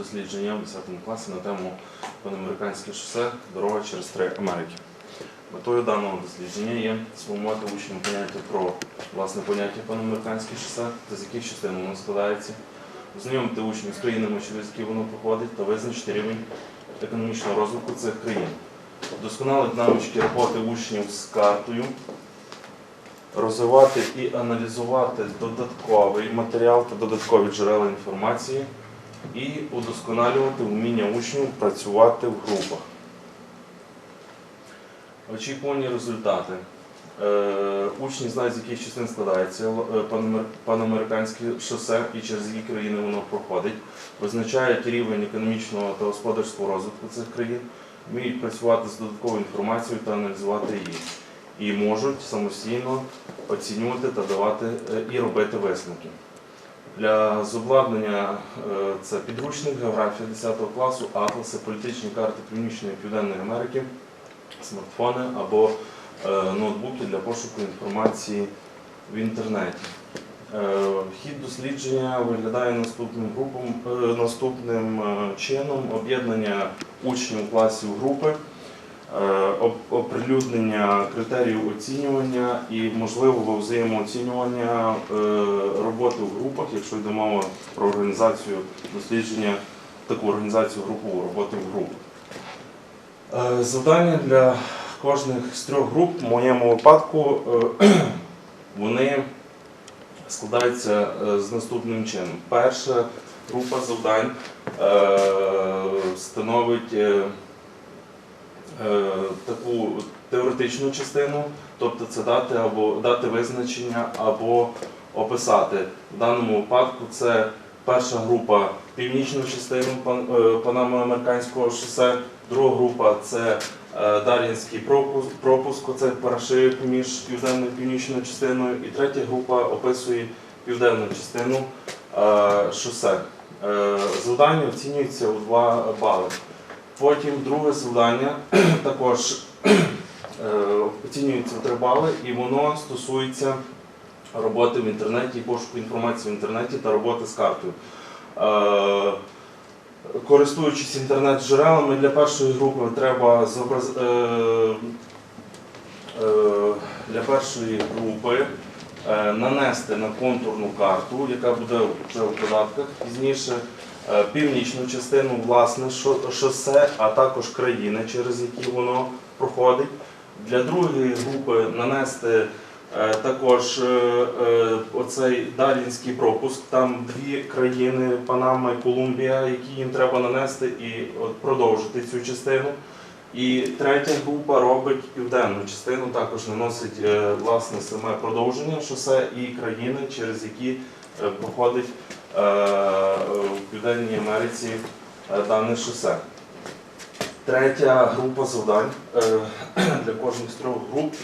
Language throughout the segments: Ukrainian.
дослідження в 10 класі на тему панамериканське шосе дорога через три Америки. Метою даного дослідження є сформувати учням поняття про власне поняття панамериканське шосе та з яких частин воно складається, ознайомити учнів з країнами, через які воно проходить, та визначити рівень економічного розвитку цих країн. Вдосконалити навички роботи учнів з картою, розвивати і аналізувати додатковий матеріал та додаткові джерела інформації і удосконалювати вміння учнів працювати в групах. Очікувані результати. Е, учні знають, з яких частин складається е, панамериканське шосе і через які країни воно проходить, визначають рівень економічного та господарського розвитку цих країн, вміють працювати з додатковою інформацією та аналізувати її, і можуть самостійно оцінювати та давати е, і робити висновки. Для зобладнання е, це підручник, географія 10 класу, атласи, політичні карти Північної і Південної Америки, смартфони або е, ноутбуки для пошуку інформації в інтернеті. Е, Хід дослідження виглядає наступним групом, наступним чином об'єднання учнів класів групи, оприлюднення критеріїв оцінювання і можливого взаємооцінювання е, роботи в групах, якщо йде мова про організацію дослідження, таку організацію групову роботи в групах. Е, Завдання для кожних з трьох груп, в моєму випадку, е, вони складаються е, з наступним чином. Перша група завдань е, становить е, е, таку теоретичну частину, тобто це дати або дати визначення або описати. В даному випадку це перша група північну частину е, Панамоамериканського шосе, друга група це е, Дар'їнський пропуск, пропуск оце перешив між південною і північною частиною, і третя група описує південну частину е, шосе. Е, Завдання оцінюється у 2 бали. Потім друге завдання також е, оцінюється в 3 бали, і воно стосується роботи в інтернеті, пошуку інформації в інтернеті та роботи з картою. Е, Користуючись інтернет-джерелами, для першої групи треба зобраз... е, для першої групи нанести на контурну карту, яка буде вже в додатках пізніше, е, північну частину власне шосе, а також країни, через які воно проходить. Для другої групи нанести е, також е, е, оцей Дар'їнський пропуск. Там дві країни Панама і Колумбія, які їм треба нанести і продовжити цю частину. І третя група робить південну частину, також наносить е, власне саме продовження шосе і країни, через які е, проходить е, в Південній Америці дане шосе. Третя група завдань для кожних з трьох груп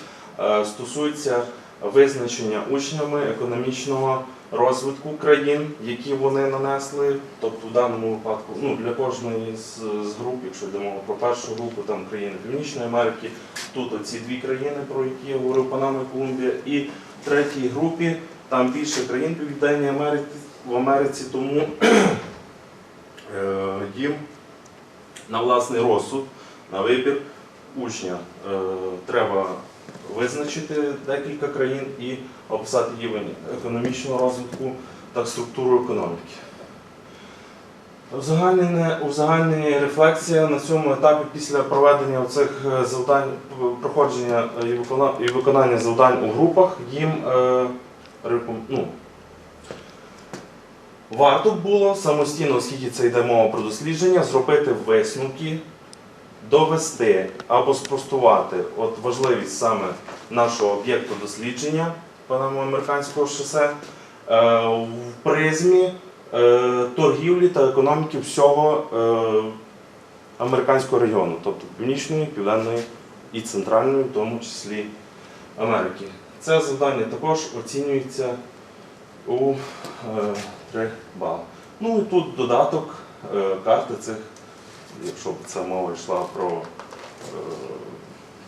стосується визначення учнями економічного розвитку країн, які вони нанесли. Тобто в даному випадку ну, для кожної з, з груп, якщо йдемо про першу групу, там країни Північної Америки, тут оці дві країни, про які я говорив, Панама і Колумбія, і в третій групі там більше країн Південної Америки в Америці, тому е, їм на власний розсуд, на вибір учня е, треба визначити декілька країн і описати рівень економічного розвитку та структуру економіки. Узагальнена, рефлексія на цьому етапі після проведення цих завдань, проходження і виконання завдань у групах їм е, ну, Варто було самостійно, оскільки це йде мова про дослідження, зробити висновки, довести або спростувати от важливість саме нашого об'єкту дослідження панамоамериканського шосе е, в призмі е, торгівлі та економіки всього е, американського регіону, тобто Північної, Південної і Центральної, в тому числі Америки. Це завдання також оцінюється у е, 3 бали. Ну і тут додаток карти цих, якщо б ця мова йшла про е,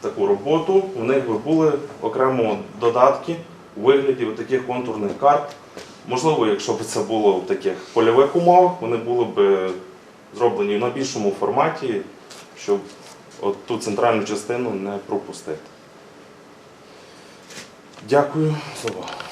таку роботу, у них би були окремо додатки у вигляді таких контурних карт Можливо, якщо б це було в таких польових умовах, вони були б зроблені на більшому форматі, щоб от ту центральну частину не пропустити. Дякую за увагу.